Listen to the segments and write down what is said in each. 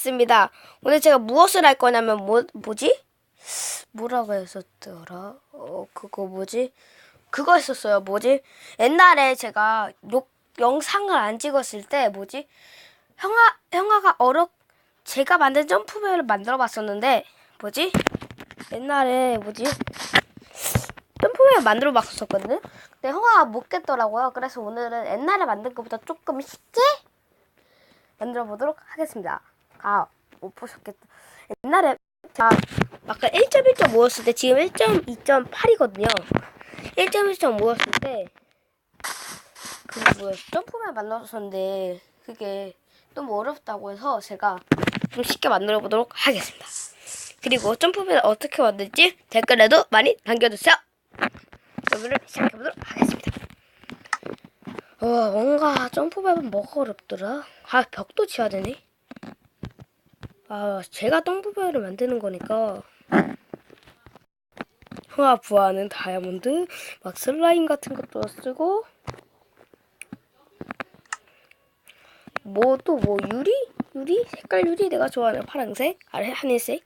있습니다. 오늘 제가 무엇을 할 거냐면 뭐 뭐지? 뭐라고 했었더라? 어 그거 뭐지? 그거 했었어요. 뭐지? 옛날에 제가 녹, 영상을 안 찍었을 때 뭐지? 형아 형아가 어렵 제가 만든 점프벨을 만들어 봤었는데 뭐지? 옛날에 뭐지? 점프벨 만들어 봤었거든요. 근데 형아가 못 깼더라고요. 그래서 오늘은 옛날에 만든 것보다 조금 쉽게 만들어 보도록 하겠습니다. 아, 못 보셨겠다. 옛날에 제가 아까 1.1점 모였을 때 지금 1.2.8이거든요. 1.1점 모였을 때 그 뭐야 점프맨 만들었었는데 그게 너무 어렵다고 해서 제가 좀 쉽게 만들어 보도록 하겠습니다. 그리고 점프맨 어떻게 만들지 댓글에도 많이 남겨주세요. 그러면 시작해 보도록 하겠습니다. 어, 뭔가 점프맵은 뭐가 어렵더라? 아, 벽도 치야 되네. 아, 제가 점프맵을 만드는 거니까. 흥화 부하는 다이아몬드, 막 슬라임 같은 것도 쓰고, 뭐또뭐 유리? 유리? 색깔 유리 내가 좋아하는 파란색, 아래 하늘색.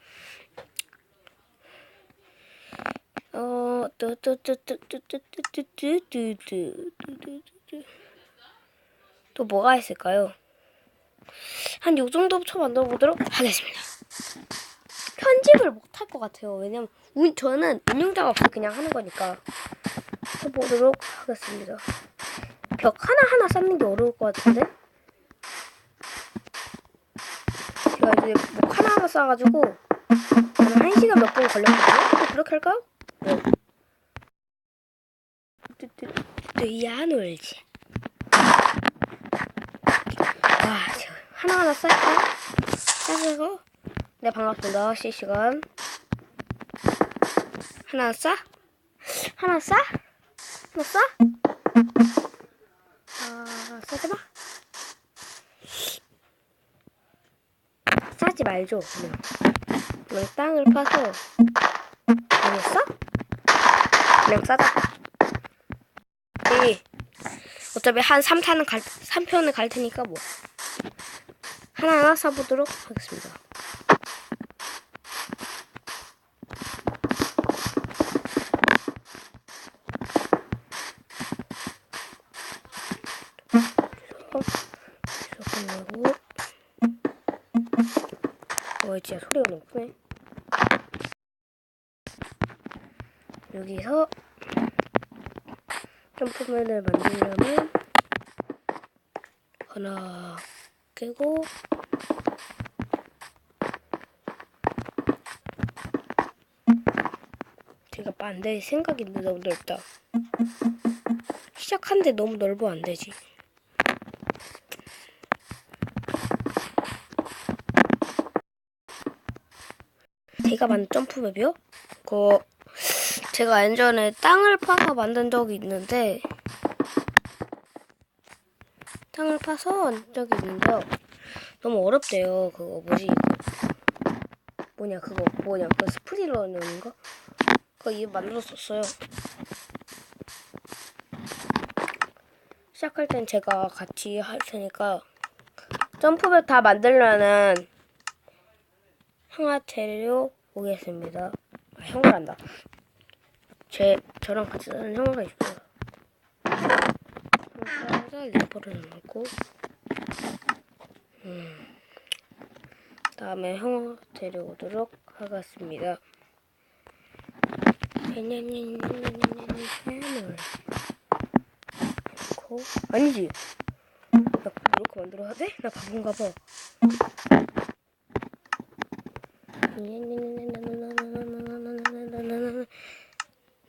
어, 뚜뚜뚜뚜뚜뚜뚜뚜뚜뚜뚜뚜뚜뚜뚜 또 뭐가 있을까요? 한 요 정도부터 만들어 보도록 하겠습니다. 편집을 못 할 것 같아요. 왜냐면 운, 저는 운영자가 없이 그냥 하는 거니까 해보도록 하겠습니다. 벽 하나하나 쌓는 게 어려울 것 같은데? 제가 이제 목 하나하나 쌓아가지고 한 시간 몇분 걸렸거든요? 그렇게 할까요? 네. 뚜뚜뚜야 놀지. 와, 저 하나하나 쌓을까요? 쌓고 네, 반갑습니다. 실시간. 하나 싸? 하나 싸? 하나 싸? 아, 싸지 마. 싸지 말죠. 그냥. 그냥 땅을 파서 그냥 싸? 그냥 싸다. 이 어차피 한 3탄은 갈, 3편을 갈 테니까 뭐. 하나하나 싸보도록 하겠습니다. 와 진짜 소리가 너무 크네 여기서 점프맨을 만들려면 하나 깨고 제가 만들 생각이 너무 넓다 시작하는데 너무 넓어 안 되지 제가 만든 점프맵이요? 그 제가 예전에 땅을 파서 만든 적이 있는데 땅을 파서 적이 있는데요. 너무 어렵대요. 그거 뭐지? 뭐냐 그거 뭐냐 그 스프리러는 거? 그거 이거 만들었었어요. 시작할 땐 제가 같이 할 테니까 점프맵 다 만들려는 형아 재료 오겠습니다. 아, 형아란다. 제 저랑 같이 사는 형아가 있어요. 형아가 리퍼를 넣고, 음, 다음에 형아 데려오도록 하겠습니다. 넣고 아니지. 나 이렇게 만들어야 돼? 나 바본가 봐.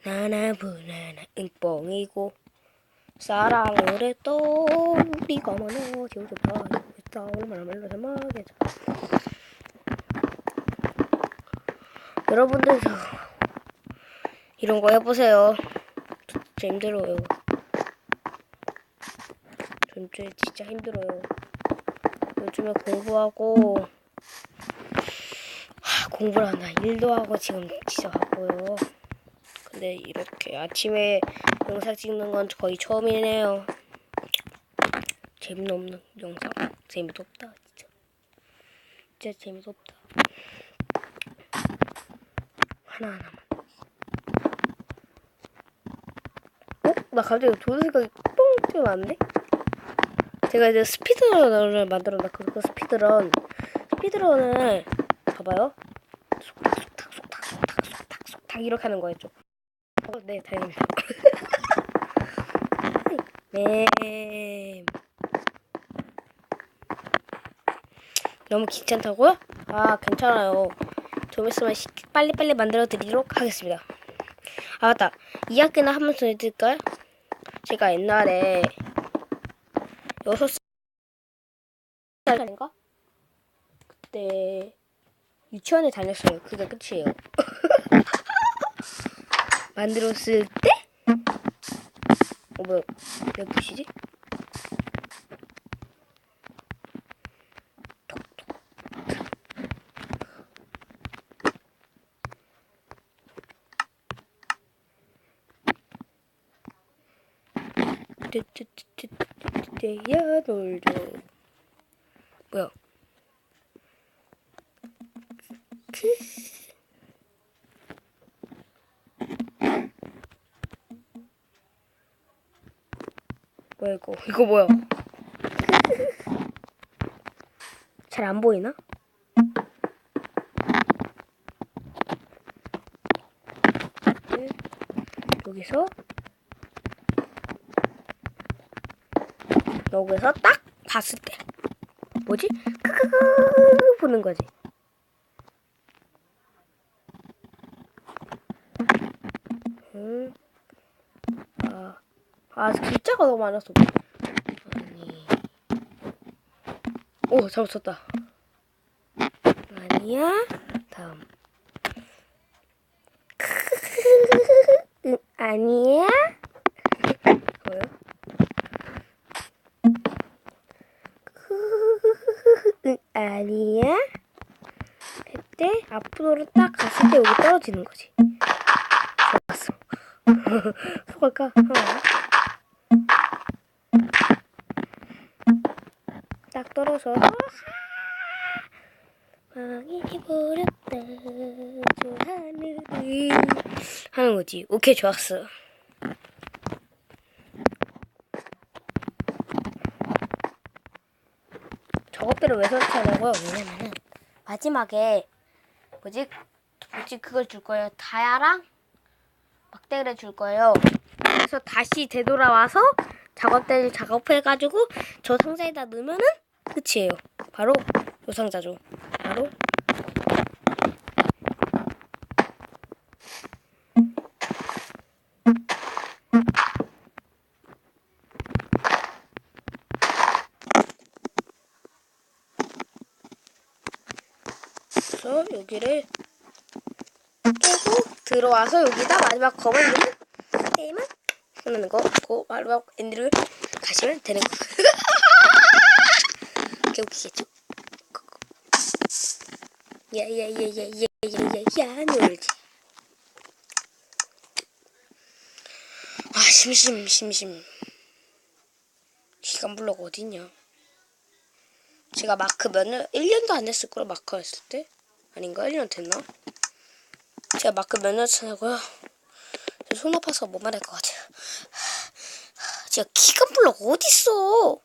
나나 부나나 응 뻥이고 사랑을 했던 우리가 많아 지우자 다. 얼마나 말라서 막해자. 여러분들도 이런 거 해보세요. 진짜 힘들어요. 전체 진짜 힘들어요. 요즘에 공부하고 공부를 한다. 일도 하고 지금 바빠요. 근데 이렇게 아침에 영상 찍는 건 거의 처음이네요. 재미없는 영상. 재미도 없다, 진짜. 진짜 재미없다. 하나 하나만. 어? 나 갑자기 좋은 생각이 뽕 튀어나왔네? 제가 이제 스피드런을 만들어 놨거든요. 그 스피드런. 스피드런을, 봐봐요. 속닥, 속닥, 속닥, 속닥, 속닥, 속닥, 이렇게 하는 거였죠. 어, 네, 다행입니다. 네. 너무 귀찮다고요? 아, 괜찮아요. 좀 있으면 시- 빨리빨리 만들어 드리도록 하겠습니다. 아, 맞다. 이야기나 한번더 해드릴까요? 제가 옛날에 여섯 살인가? 그때 유치원에 다녔어요. 그게 끝이에요. 만들었을 때? 어, 뭐야. 몇 붓이지? 야 놀죠. 뭐야? 뭐야 이거? 이거 뭐야? 잘 안 보이나? 네. 여기서 여기서 딱 봤을 때 뭐지? 크크크 보는 거지. 음. 아, 아 글자가 너무 많았어. 아니. 오, 잡았었다. 아니야. 다음. 응, 아니야. 뭐요? 응, 아니야. 그때 앞으로 딱 갔을 때 여기 떨어지는 거지. 좋았어. 속을까? 하나. 떨어져서 망해버렸다 저 하늘이 하는 거지. 오케이 좋았어. 저것들을 왜 설치하냐고요? 왜냐면은 마지막에 뭐지 뭐지 그걸 줄 거예요. 다야랑 막대기를 줄 거예요. 그래서 다시 되돌아와서 작업대를 작업해가지고 저 상자에다 넣으면은 끝이에요. 바로 요 상자죠. 바로 그래서 여기를 깨고 들어와서 여기다 마지막 검을 넣으면 끝나는 거. 그 마지막 엔드를 가시면 되는 거. 웃기겠죠? 야야야야야야야야 놀지. 아 심심 심심. 기간 블록 어딨냐? 제가 마크 몇년 1년도 안 됐을 거로 마크 했을 때 아닌가 1년 됐나? 제가 마크 몇년 차냐고요? 저손 아파서 못 말할 것 같아요. 제가 기간 블록 어디 있어?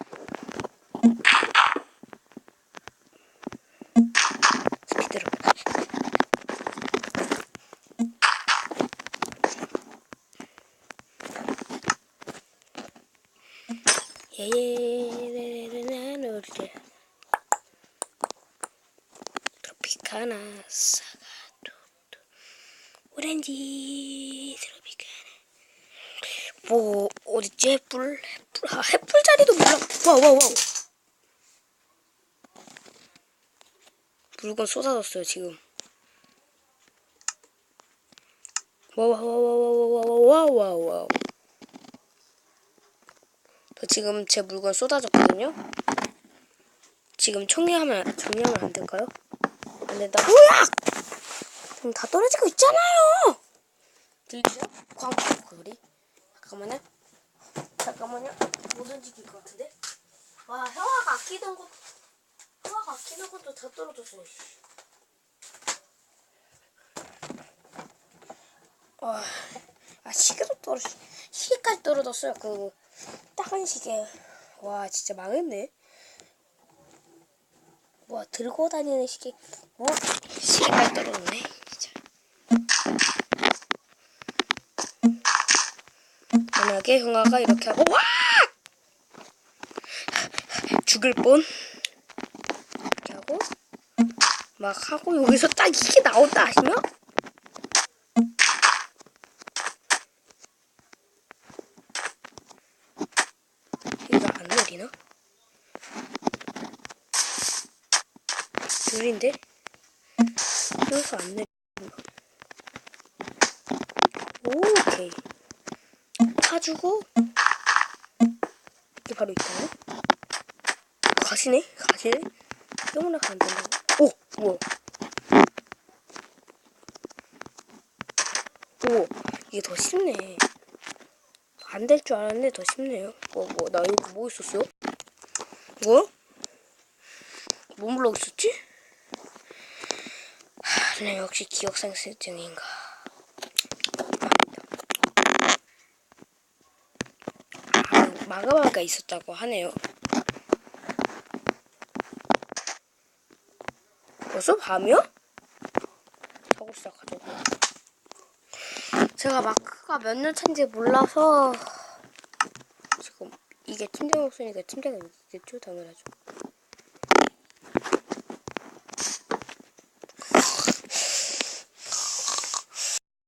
예예예예예예 노래 트로피카나 사가도 오렌지 트로피카나 뭐 어딨지 햇불 햇불 아 햇불 자리도 몰라 와와와 물건 쏟아졌어요 지금 와와와와와와와와와 지금 제 물건 쏟아졌거든요. 지금 총리하면 정리하면 안 될까요? 안 된다. 뭐야? 지금 다 떨어지고 있잖아요. 들리죠? 광고 소리. 잠깐만요. 잠깐만요. 못 움직일 것 같은데. 와 형아가 아끼던 거. 형아가 아끼는 것도 다 떨어졌어. 씨. 와, 아 시계도 떨어. 시계까지 떨어졌어요. 그 작은 시계. 와 진짜 망했네. 와 들고 다니는 시계. 뭐 시계까지 떨어졌네. 진짜. 만약에 형아가 이렇게 하고 와 죽을 뻔 이렇게 하고 막 하고 여기서 딱 이게 나온다 하시면 이거 안 내리나? 느린데? 그래서 안 내리나? 오케이 파주고 이게 바로 있잖아요 가시네? 가시네? 때문에 가면 된다고 오! 우와 오 이게 더 쉽네 안 될 줄 알았는데 더 쉽네요 뭐 뭐 나 여기 뭐 있었어요? 뭐? 뭐 물러고 있었지? 하, 나 역시 기억상실증인가 아, 마그마가 있었다고 하네요. 벌써 밤이야? 하고 시작하자고. 제가 마크가 몇 년 차인지 몰라서 지금 이게 팀장 목소리니까 팀장이 있겠죠? 당연하죠.